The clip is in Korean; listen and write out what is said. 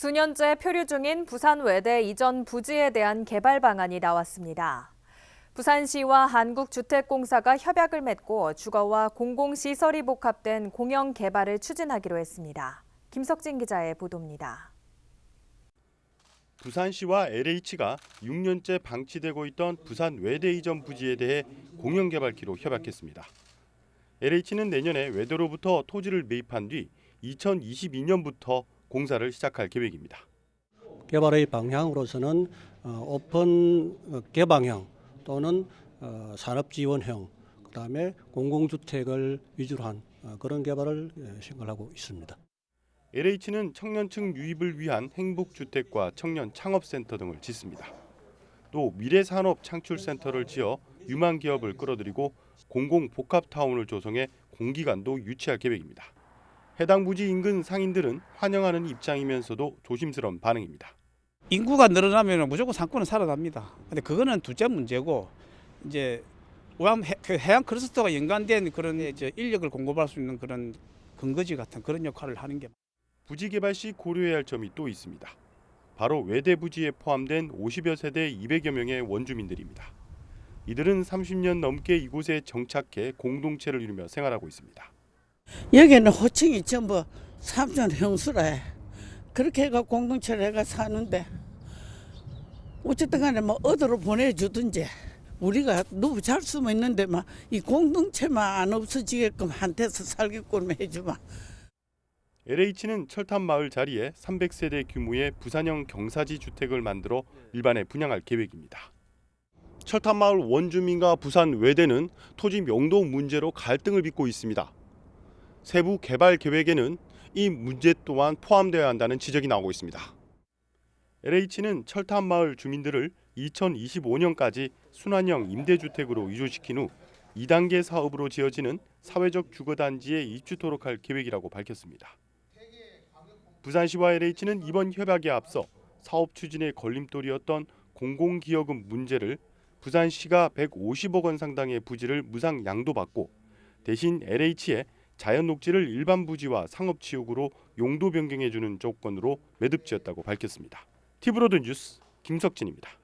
수년째 표류 중인 부산 외대 이전 부지에 대한 개발 방안이 나왔습니다. 부산시와 한국주택공사가 협약을 맺고 주거와 공공시설이 복합된 공영 개발을 추진하기로 했습니다. 김석진 기자의 보도입니다. 부산시와 LH가 6년째 방치되고 있던 부산 외대 이전 부지에 대해 공영 개발키로 협약했습니다. LH는 내년에 외대로부터 토지를 매입한 뒤 2022년부터 공사를 시작할 계획입니다. 개발의 방향으로서는 어, 오픈 어, 개방형 또는 어, 산업 지원형 그다음에 공공주택을 위주로 한 어, 그런 개발을 예, 생각하고 있습니다. LH는 청년층 유입을 위한 행복주택과 청년 창업센터 등을 짓습니다. 또 미래산업 창출센터를 지어 유망 기업을 끌어들이고 공공복합타운을 조성해 공기관도 유치할 계획입니다. 해당 부지 인근 상인들은 환영하는 입장이면서도 조심스러운 반응입니다. 인구가 늘어나면 무조건 상권은 살아납니다. 근데 그거는 둘째 문제고 이제 우암 해- 그 해양 클러스터가 연관된 그런 이제 인력을 공급할 수 있는 그런 근거지 같은 그런 역할을 하는 게 부지 개발 시 고려해야 할 점이 또 있습니다. 바로 외대 부지에 포함된 50여 세대 200여 명의 원주민들입니다. 이들은 30년 넘게 이곳에 정착해 공동체를 이루며 생활하고 있습니다. 여기는 호칭이 전부 삼촌 형수라 해. 그렇게 해가 공동체를 해가 사는데 어쨌든 간에 뭐 어디로 보내주든지 우리가 너무 잘 쓰면 있는데 막 이 공동체만 안 없어지게끔 한테서 살게끔 해주마. LH는 철탑 마을 자리에 300세대 규모의 부산형 경사지 주택을 만들어 일반에 분양할 계획입니다. 철탑 마을 원주민과 부산 외대는 토지 명도 문제로 갈등을 빚고 있습니다. 세부 개발 계획에는 이 문제 또한 포함되어야 한다는 지적이 나오고 있습니다. LH는 철탑 마을 주민들을 2025년까지 순환형 임대주택으로 이주시킨 후 2단계 사업으로 지어지는 사회적 주거단지에 입주토록 할 계획이라고 밝혔습니다. 부산시와 LH는 이번 협약에 앞서 사업 추진의 걸림돌이었던 공공기여금 문제를 부산시가 150억 원 상당의 부지를 무상 양도받고 대신 LH에 자연 녹지를 일반 부지와 상업 지역으로 용도 변경해 주는 조건으로 매듭지었다고 밝혔습니다. 티브로드 뉴스 김석진입니다.